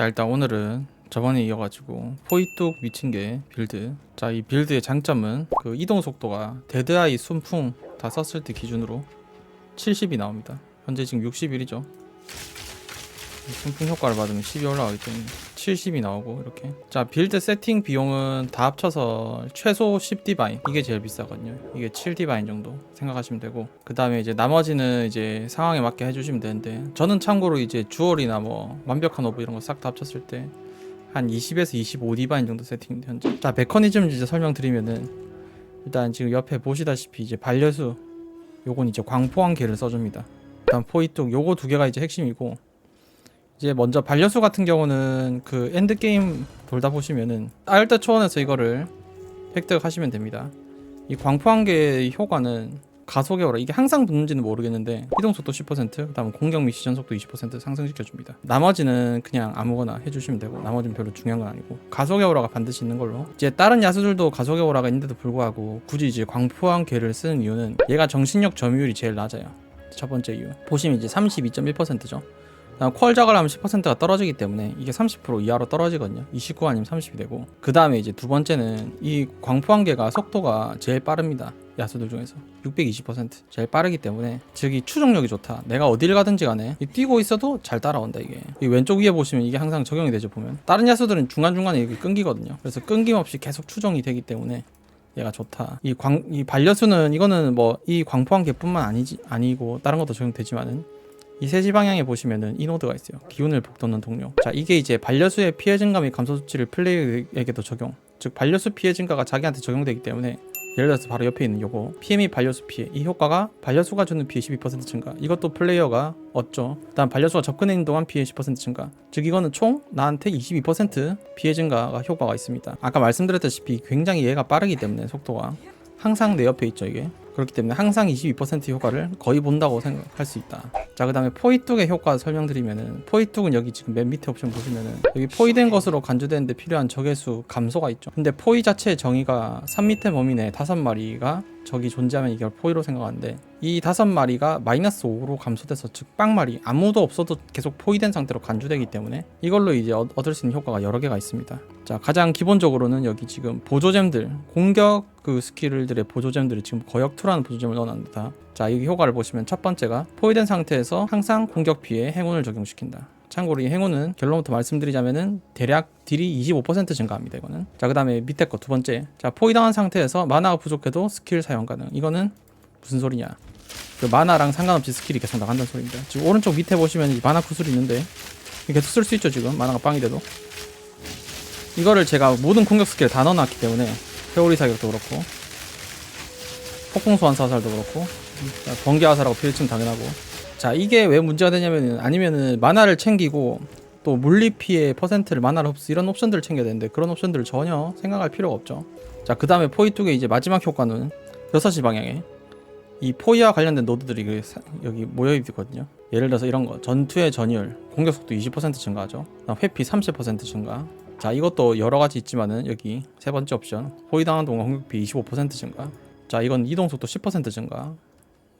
자 일단 오늘은 저번에 이어가지고 포이뚝 미친개 빌드. 자 이 빌드의 장점은 그 이동 속도가 데드아이 순풍 다 썼을 때 기준으로 70이 나옵니다. 현재 지금 61이죠 순풍 효과를 받으면 10이 올라가기 때문에 70이 나오고 이렇게. 자 빌드 세팅 비용은 다 합쳐서 최소 10 디바인. 이게 제일 비싸거든요. 이게 7 디바인 정도 생각하시면 되고. 그 다음에 이제 나머지는 이제 상황에 맞게 해주시면 되는데 저는 참고로 이제 주얼이나 뭐 완벽한 오브 이런 거 싹 다 합쳤을 때 한 20에서 25 디바인 정도 세팅인데 현재. 자 메커니즘 이제 설명드리면은 일단 지금 옆에 보시다시피 이제 반려수 요건 이제 광포한 개를 써줍니다. 일단 포이뚝 요거 두 개가 이제 핵심이고 이제 먼저 반려수 같은 경우는 그 엔드 게임 돌다 보시면은 알트 초원에서 이거를 획득하시면 됩니다. 이 광포한 개의 효과는 가속의 오라 이게 항상 붙는지는 모르겠는데 이동 속도 10%, 그다음 공격 및 시전 속도 20% 상승시켜 줍니다. 나머지는 그냥 아무거나 해주시면 되고 나머지는 별로 중요한 건 아니고 가속의 오라가 반드시 있는 걸로 이제 다른 야수들도 가속의 오라가 있는데도 불구하고 굳이 이제 광포한 개를 쓰는 이유는 얘가 정신력 점유율이 제일 낮아요. 첫 번째 이유 보시면 이제 32.1%죠. 그다음 퀄 작을 하면 10%가 떨어지기 때문에 이게 30% 이하로 떨어지거든요. 29 아니면 30이 되고 그 다음에 이제 두 번째는 이 광포한 개가 속도가 제일 빠릅니다. 야수들 중에서 620% 제일 빠르기 때문에 즉 이 추종력이 좋다. 내가 어디를 가든지 간에 이 뛰고 있어도 잘 따라온다 이게. 이 왼쪽 위에 보시면 이게 항상 적용이 되죠 보면 다른 야수들은 중간 중간에 이게 끊기거든요. 그래서 끊김없이 계속 추종이 되기 때문에 얘가 좋다. 이 광 이 반려수는 이거는 뭐 이 광포한 개뿐만 아니지 아니고 다른 것도 적용되지만은 이 세시 방향에 보시면은 이 노드가 있어요. 기운을 북돋는 동료. 자, 이게 이제 반려수의 피해 및 감소 수치를 플레이어에게도 적용. 즉 반려수 피해 증가가 자기한테 적용되기 때문에 예를 들어서 바로 옆에 있는 요거. 및 반려수 피해. 이 효과가 반려수가 주는 피해 12% 증가. 이것도 플레이어가 얻죠. 그다음 반려수가 접근해 있는 동안 피해 10% 증가. 즉 이거는 총 나한테 22% 피해 증가가 효과가 있습니다. 아까 말씀드렸다시피 굉장히 얘가 빠르기 때문에 속도가 항상 내 옆에 있죠 이게 그렇기 때문에 항상 22% 효과를 거의 본다고 생각할 수 있다. 자 그 다음에 포이뚝의 효과 설명드리면은 포이뚝은 여기 지금 맨 밑에 옵션 보시면은 여기 포이된 것으로 간주되는데 필요한 적외수 감소가 있죠. 근데 포이 자체의 정의가 3미터 범위 내 다섯 마리가 적이 존재하면 이걸 포이로 생각하는데 이 다섯 마리가 마이너스 5로 감소돼서 즉 빵마리 아무도 없어도 계속 포이된 상태로 간주되기 때문에 이걸로 이제 얻- 얻을 수 있는 효과가 여러 개가 있습니다 자 가장 기본적으로는 여기 지금 보조잼들 공격 그 스킬들의 보조잼들이 지금 거역2라는 보조잼을 넣어놨는데 다. 자 여기 효과를 보시면 첫 번째가 포위된 상태에서 항상 공격 피해 행운을 적용시킨다 참고로 이 행운은 결론부터 말씀드리자면은 대략 딜이 25% 증가합니다 이거는. 자그 다음에 밑에 거 두 번째. 자 포위당한 상태에서 마나가 부족해도 스킬 사용 가능. 이거는 무슨 소리냐. 그 마나랑 상관없이 스킬이 계속 나간다는 소리입니다. 지금 오른쪽 밑에 보시면 이 마나 구슬이 있는데 계속 쓸 수 있죠 지금? 마나가 빵이 돼도. 이거를 제가 모든 공격 스킬을 다 넣어놨기 때문에 회오리 사격도 그렇고 폭풍 소환 사살도 그렇고 자, 번개 화살하고 필침 당연하고 자 이게 왜 문제가 되냐면은 아니면은 만화를 챙기고 또 물리 피해 퍼센트를 만화를 흡수 이런 옵션들을 챙겨야 되는데 그런 옵션들을 전혀 생각할 필요가 없죠. 자 그 다음에 포이뚝의 이제 마지막 효과는 6시 방향에 이 포이와 관련된 노드들이 그 사- 여기 모여 있거든요. 예를 들어서 이런 거 전투의 전율 공격 속도 20% 증가하죠. 회피 30% 증가. 자 이것도 여러 가지 있지만은 여기 세 번째 옵션 포위 당한 동안 공격피 25% 증가. 자 이건 이동 속도 10% 증가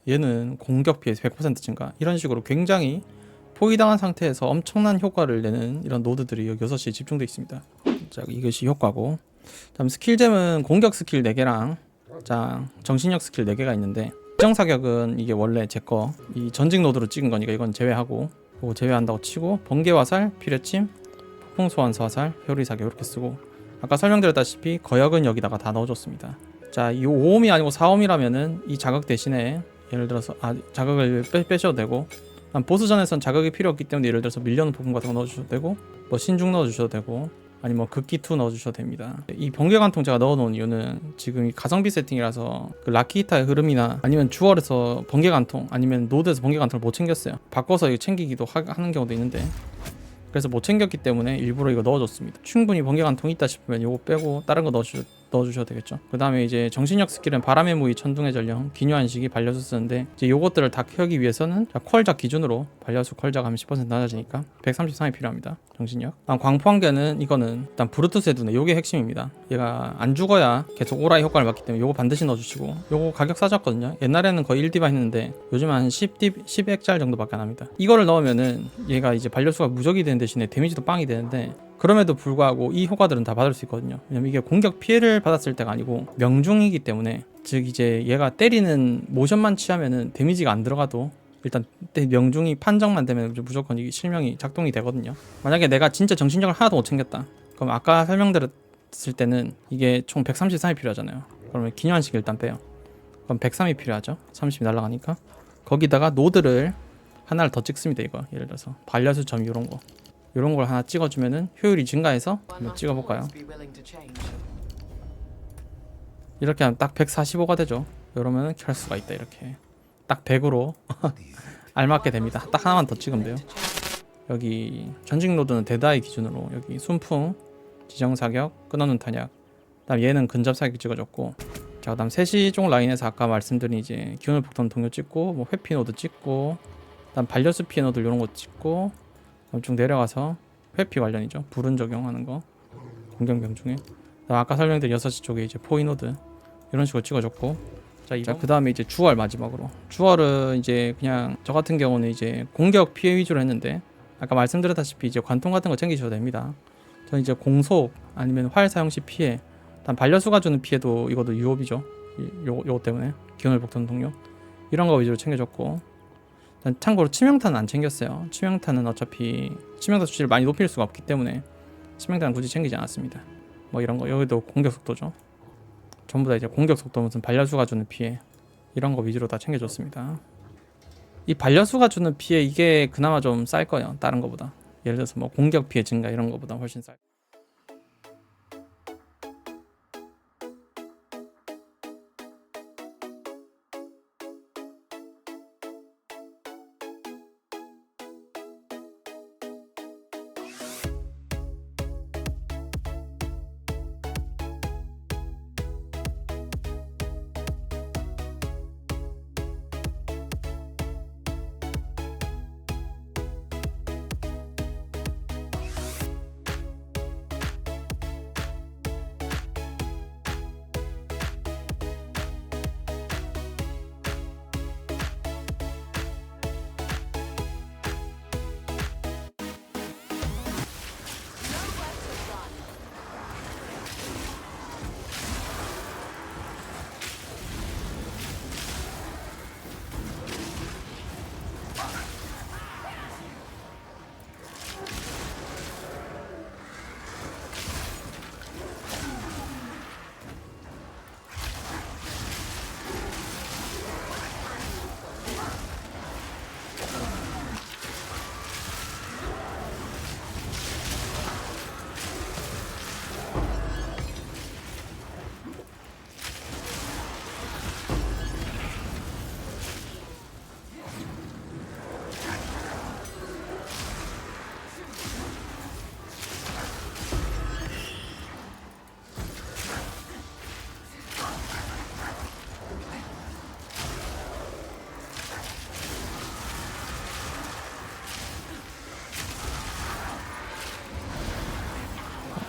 얘는 공격 피해 100% 증가. 이런 식으로 굉장히 포위당한 상태에서 엄청난 효과를 내는 이런 노드들이 여기 6시에 집중되어 있습니다. 자 이것이 효과고. 다음 스킬잼은 공격 스킬 4개랑 자 정신력 스킬 4개가 있는데 특정 사격은 이게 원래 제 거. 이 전직 노드로 찍은 거니까 이건 제외하고 그거 제외한다고 치고 번개 화살 피뢰침 폭풍 소환 사살 회오리 사격 이렇게 쓰고 아까 설명드렸다시피 거역은 여기다가 다 넣어줬습니다. 자, 이 5옴이 아니고 4옴이라면은 이 자극 대신에 예를 들어서 아, 자극을 빼, 빼셔도 되고 한 보스전에선 자극이 필요 없기 때문에 예를 들어서 밀려는 부분 같은 거 넣어주셔도 되고 뭐 신중 넣어주셔도 되고 아니 뭐 극기 2 넣어주셔도 됩니다. 이 번개관통 제가 넣어놓은 이유는 지금 이 가성비 세팅이라서 그 라키타의 흐름이나 아니면 주얼에서 번개관통 아니면 노드에서 번개관통을 못 챙겼어요. 바꿔서 챙기기도 하, 하는 경우도 있는데 그래서 못 챙겼기 때문에 일부러 이거 넣어줬습니다. 충분히 번개관통이 있다 싶으면 이거 빼고 다른 거 넣어주셔도 넣어주셔도 되겠죠. 그 다음에 이제 정신력 스킬은 바람의 무의 천둥의 전령, 기묘한 시기, 반려수 쓰는데 이제 요것들을 다 키우기 위해서는 자, 퀄작 기준으로 반려수 퀄작 하면 10% 낮아지니까 133이 필요합니다. 정신력. 다음 광포한계는 이거는 일단 브루투스의 눈에 요게 핵심입니다. 얘가 안 죽어야 계속 오라의 효과를 받기 때문에 요거 반드시 넣어주시고 요거 가격 싸졌거든요. 옛날에는 거의 1디바 했는데 요즘 한 10디 10액짤 정도밖에 안 합니다. 이거를 넣으면은 얘가 이제 반려수가 무적이 되는 대신에 데미지도 빵이 되는데 그럼에도 불구하고 이 효과들은 다 받을 수 있거든요. 왜냐면 이게 공격 피해를 받았을 때가 아니고 명중이기 때문에 즉 이제 얘가 때리는 모션만 취하면은 데미지가 안 들어가도 일단 때 명중이 판정만 되면 무조건 이게 실명이 작동이 되거든요. 만약에 내가 진짜 정신력을 하나도 못 챙겼다. 그럼 아까 설명드렸을 때는 이게 총 133이 필요하잖아요. 그러면 기념한식 일단 빼요. 그럼 103이 필요하죠. 30이 날라가니까 거기다가 노드를 하나를 더 찍습니다. 이거 예를 들어서 반려수 점 이런 거 이런 걸 하나 찍어주면은 효율이 증가해서 한번 찍어볼까요? 이렇게 하면 딱 145가 되죠. 이러면은 켤 수가 있다 이렇게 딱 100으로 알맞게 됩니다. 딱 하나만 더 찍으면 돼요. 여기 전직 노드는 데다이 기준으로 여기 순풍, 지정 사격, 끊어놓는 탄약. 그다음 얘는 근접 사격 찍어줬고, 자 그다음 세시종 라인에서 아까 말씀드린 이제 기운을 폭탄 동료 찍고, 뭐 회피 노드 찍고, 그다음 반려수 피해 노드 이런 거 찍고, 그 다음 쭉 내려가서 회피 관련이죠. 불은 적용하는 거, 공격 명중에. 그다음 아까 설명드린 6시 쪽에 이제 포인 노드 이런 식으로 찍어줬고, 자, 그 다음에 이제 주얼 마지막으로. 주얼은 이제 그냥 저 같은 경우는 이제 공격 피해 위주로 했는데 아까 말씀드렸다시피 이제 관통 같은 거 챙기셔도 됩니다. 저는 이제 공속 아니면 활 사용 시 피해, 단 반려수가 주는 피해도 이것도 유업이죠. 이- 요 요거 때문에 기운을 복던 동력 이런 거 위주로 챙겨줬고. 단 참고로 치명타는 안 챙겼어요. 치명타는 어차피 치명타 수치를 많이 높일 수가 없기 때문에 치명타는 굳이 챙기지 않았습니다. 뭐 이런 거 여기도 공격 속도죠. 전부 다 이제 공격 속도 무슨 반려수가 주는 피해 이런 거 위주로 다 챙겨줬습니다. 이 반려수가 주는 피해 이게 그나마 좀 쌀 거예요. 다른 거보다. 예를 들어서 뭐 공격 피해 증가 이런 거보다 훨씬 쌀.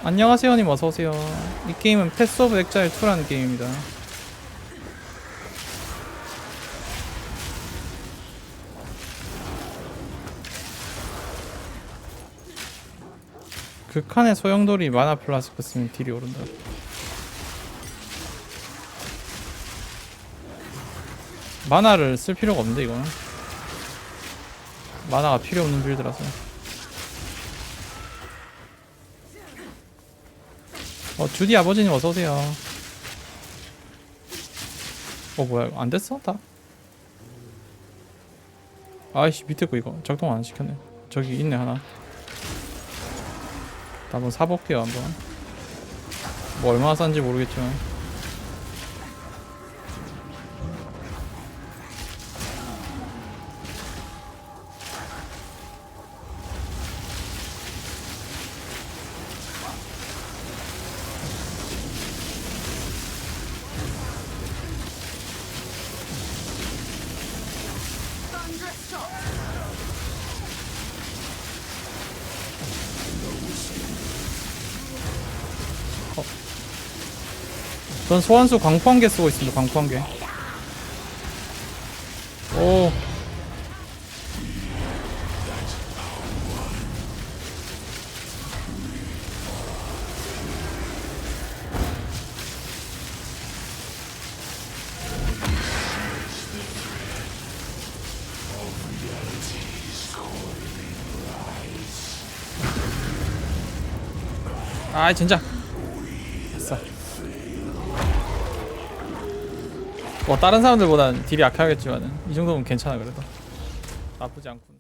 안녕하세요 님 어서오세요. 이 게임은 패스 오브 엑자일 2라는 게임입니다. 극한의 소용돌이 마나 플라스크 쓰면 딜이 오른다. 마나를 쓸 필요가 없는데 이거는. 마나가 필요 없는 빌드라서 어 주디 아버지님 어서 오세요. 어 뭐야 이거 안 됐어 다? 아이씨 밑에 거 이거 작동 안 시켰네. 저기 있네 하나. 나 한번 사볼게요 한번. 뭐 얼마나 싼지 모르겠지만. 전 소환수 광포 한개 쓰고 있습니다. 광포 한 개. 오. 아 진짜 뭐 다른 사람들보단 딜이 약하겠지만은 이 정도면 괜찮아 그래도. 나쁘지 않고